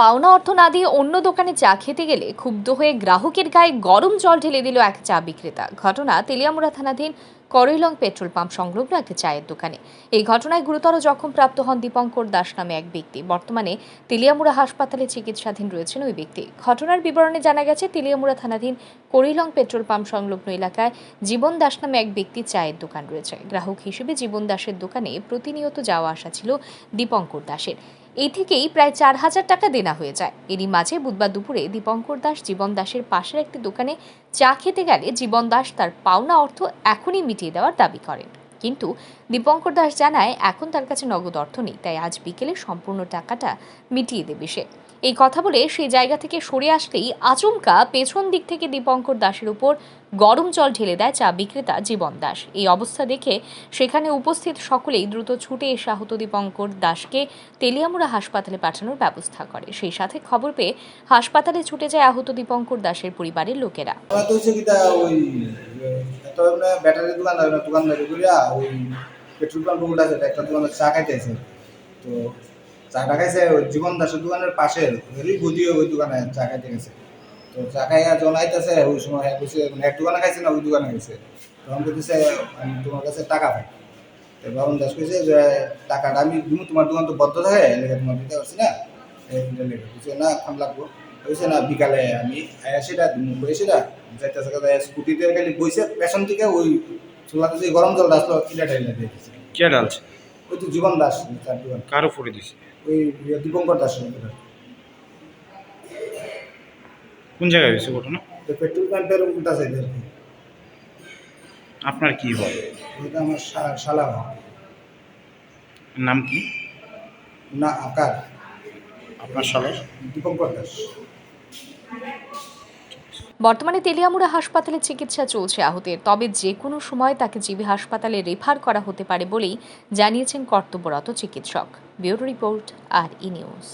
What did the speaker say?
পাওনা অর্থ না দিয়ে অন্য দোকানে চা খেতে গেলে ক্ষুব্ধ হয়ে গ্রাহকের গায়ে গরম জল ঢেলে দিল এক চা বিক্রেতা। ঘটনা তেলিয়ামুড়া থানাধীন করৈলং পেট্রোল পাম্প সংলগ্ন একটি চায়ের দোকানে। এই ঘটনায় গুরুতর জখম প্রাপ্ত হন দীপঙ্কর দাস নামে এক ব্যক্তি। বর্তমানে তেলিয়ামুড়া হাসপাতালে চিকিৎসাধীন রয়েছেন ওই ব্যক্তি। ঘটনার বিবরণে জানা গেছে, তেলিয়ামুড়া থানাধীন করিলং পেট্রোল পাম্প সংলগ্ন এলাকায় জীবন দাস নামে এক ব্যক্তির চায়ের দোকান রয়েছে। গ্রাহক হিসেবে জীবন দাসের দোকানে প্রতিনিয়ত যাওয়া আসা ছিল দীপঙ্কর দাসের। এই থেকেই প্রায় চার হাজার টাকা দেনা হয়ে যায়। এরই মাঝে বুধবার দুপুরে দীপঙ্কর দাস, জীবন দাসের পাশের একটি দোকানে চা খেতে গেলে জীবন দাস তার পাওনা অর্থ এখনই মিটিয়ে দেওয়ার দাবি করেন। কিন্তু দীপঙ্কর দাস জানায়, এখন তার কাছে নগদ অর্থ নেই, তাই আজ বিকেলে সম্পূর্ণ টাকাটা মিটিয়ে দেবে সে। এই কথা বলে সেই জায়গা থেকে সরে আসলেই আচমকা পেছন দিক থেকে দীপঙ্কর দাসের উপর গরম জল ঢেলে দেয় চা বিক্রেতা জীবন দাস। এই অবস্থা দেখে সেখানে উপস্থিত সকলেই দ্রুত ছুটে এসে আহত দীপঙ্কর দাসকে তেলিয়ামুড়া হাসপাতালে পাঠানোর ব্যবস্থা করে। সেই সাথে খবর পেয়ে হাসপাতালে ছুটে যায় আহত দীপঙ্কর দাসের পরিবারের লোকেরা। এত ব্যাটারি দোকান দোকানদারি করিয়া ওই পেট্রোল পাম্প উল্টা আছে একটা দোকানে চা খাইতেছে তো চাটা খাইছে, ওই জীবন দাসের দোকানের পাশে ওই বুদিও ওই দোকানে চা খাইতে গেছে। তো চা খাইয়া যখন ওই সময় হ্যাঁ কইছে মানে এক দোকানে খাইছে না, ওই দোকানে গেছে তখন বলতেছে আমি তোমার কাছে টাকা পাই। তো বাবন দাস কইছে যে, টাকাটা আমি তোমার দোকান তো বদ্ধ থাকে তোমার দিতে পারছি না। লেগে, কইছে, না, এখন লাগবো। কইছে না বিকালে আমি সেটা সেটা যাইতেছে কথা স্কুটিতে খালি বইছে পেছন থেকে ওই চুলাতে যে গরম জল আসলো কিলা টাইলা দিয়ে দিছে। কে ডালছে ওই তো জীবন দাস তার দোকান। কার উপরে দিছে? ওই দীপঙ্কর দাস কোন জায়গায় হয়েছে ঘটনা? তো পেট্রোল পাম্পের উল্টা সাইডে আপনার কি হয়? ওইটা আমার শালা নাম কি? না আকার আপনার দীপঙ্কর দাস। বর্তমানে তেলিয়ামুড়া হাসপাতালে চিকিৎসা চলছে আহতের। তবে যে কোনো সময় তাকে জিবি হাসপাতালে রেফার করা হতে পারে বলেই জানিয়েছেন কর্তব্যরত চিকিৎসক। Bureau report R E news.